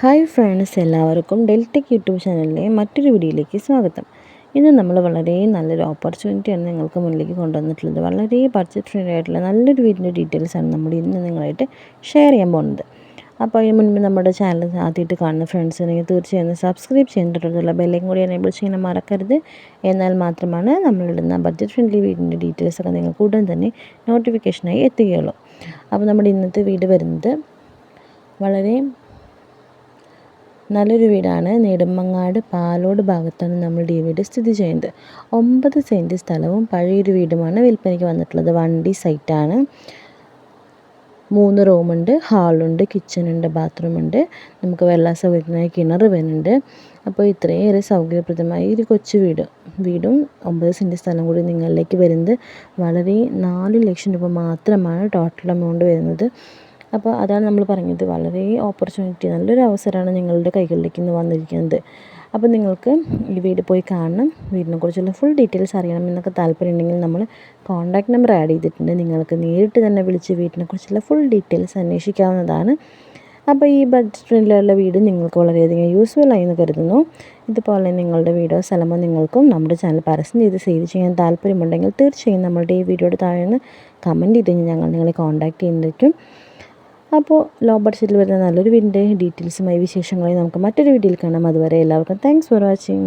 Hi friends എല്ലാവർക്കും ഡെൽറ്റക് YouTube ചാനലിലെ മറ്റൊരു വീഡിയോയിലേക്ക് സ്വാഗതം. ഇന്ന് നമ്മൾ വളരെ നല്ലൊരു ഓപ്പർച്യൂണിറ്റിയാണ് നിങ്ങൾക്ക് മുന്നിലേക്ക് കൊണ്ടുവന്നിട്ടുള്ളത്. വളരെ ബഡ്ജറ്റ് ഫ്രണ്ട്ലി ആയിട്ടുള്ള നല്ലൊരു വീടിന്റെ ഡീറ്റെയിൽസാണ് നമ്മൾ ഇന്ന് നിങ്ങളായിട്ട് ഷെയർ ചെയ്യാൻ പോകുന്നത്. അപ്പോൾ അതിന് മുൻപ് നമ്മുടെ ചാനൽ ആദ്യമായിട്ട് കാണുന്ന ഫ്രണ്ട്സ് ഉണ്ടെങ്കിൽ തീർച്ചയായും സബ്സ്ക്രൈബ് ചെയ്തിട്ടുള്ള ബെല്ലും കൂടി എനേബിൾ ചെയ്യാൻ മറക്കരുത്. എന്നാൽ മാത്രമാണ് നമ്മളിടുന്ന ബഡ്ജറ്റ് ഫ്രണ്ട്ലി വീടിന്റെ ഡീറ്റെയിൽസൊക്കെ നിങ്ങൾക്ക് ഉടൻ തന്നെ നോട്ടിഫിക്കേഷനായി എത്തുകയുള്ളൂ. അപ്പോൾ നമ്മുടെ ഇന്നത്തെ വീട് വരുന്നത് വളരെ നല്ലൊരു വീടാണ്. നെടുമങ്ങാട് പാലോട് ഭാഗത്താണ് നമ്മൾ ഈ വീട് സ്ഥിതി ചെയ്യുന്നത്. ഒമ്പത് സെന്റ് സ്ഥലവും പഴയൊരു വീടുമാണ് വിൽപ്പനയ്ക്ക് വന്നിട്ടുള്ളത്. വണ്ടി സൈറ്റാണ്. മൂന്ന് റൂമുണ്ട് ഹാളുണ്ട് കിച്ചണുണ്ട് ബാത്റൂമുണ്ട്. നമുക്ക് വെള്ള സൗകര്യത്തിനായി കിണർ വരുന്നുണ്ട് അപ്പോൾ ഇത്രയേറെ സൗകര്യപ്രദമായ ഒരു കൊച്ചു വീട്. വീടും ഒമ്പത് സെന്റ് സ്ഥലം കൂടി നിങ്ങളിലേക്ക് വരുന്നത് വളരെ നാല് ലക്ഷം രൂപ മാത്രമാണ് ടോട്ടൽ എമൗണ്ട് വരുന്നത്. അപ്പോൾ അതാണ് നമ്മൾ പറഞ്ഞത്. വളരെ ഓപ്പർച്യൂണിറ്റി നല്ലൊരു അവസരമാണ് നിങ്ങളുടെ കൈകളിലേക്ക് ഇന്ന് വന്നിരിക്കുന്നത്. അപ്പോൾ നിങ്ങൾക്ക് ഈ വീട് പോയി കാണണം. വീടിനെക്കുറിച്ചുള്ള ഫുൾ ഡീറ്റെയിൽസ് അറിയണം എന്നൊക്കെ താല്പര്യമുണ്ടെങ്കിൽ നമ്മൾ കോൺടാക്റ്റ് നമ്പർ ആഡ് ചെയ്തിട്ടുണ്ട്. നിങ്ങൾക്ക് നേരിട്ട് തന്നെ വിളിച്ച് വീടിനെക്കുറിച്ചുള്ള ഫുൾ ഡീറ്റെയിൽസ് അന്വേഷിക്കാവുന്നതാണ്. അപ്പോൾ ഈ ബഡ്ജറ്റ് ഫ്രണ്ടിലുള്ള വീട് നിങ്ങൾക്ക് വളരെയധികം യൂസ്ഫുൾ ആയി എന്ന് കരുതുന്നു. ഇതുപോലെ നിങ്ങളുടെ വീഡിയോ സ്ഥലമോ നിങ്ങൾക്കും നമ്മുടെ ചാനൽ പരസ്യം ചെയ്ത് സേവ് ചെയ്യാൻ താല്പര്യമുണ്ടെങ്കിൽ തീർച്ചയായും നമ്മളുടെ ഈ വീഡിയോയുടെ താഴെ നിന്ന് കമന്റ് ചെയ്ത് ഞങ്ങൾ നിങ്ങളെ കോൺടാക്റ്റ് ചെയ്യുന്നതായിരിക്കും. അപ്പോൾ ലോ ബഡ്ജറ്റിൽ വരുന്ന നല്ലൊരു വീടിന്റെ ഡീറ്റെയിൽസുമായി വിശേഷങ്ങളായി നമുക്ക് മറ്റൊരു വീഡിയോയിൽ കാണാം. അതുവരെ എല്ലാവർക്കും താങ്ക്സ് ഫോർ വാച്ചിങ്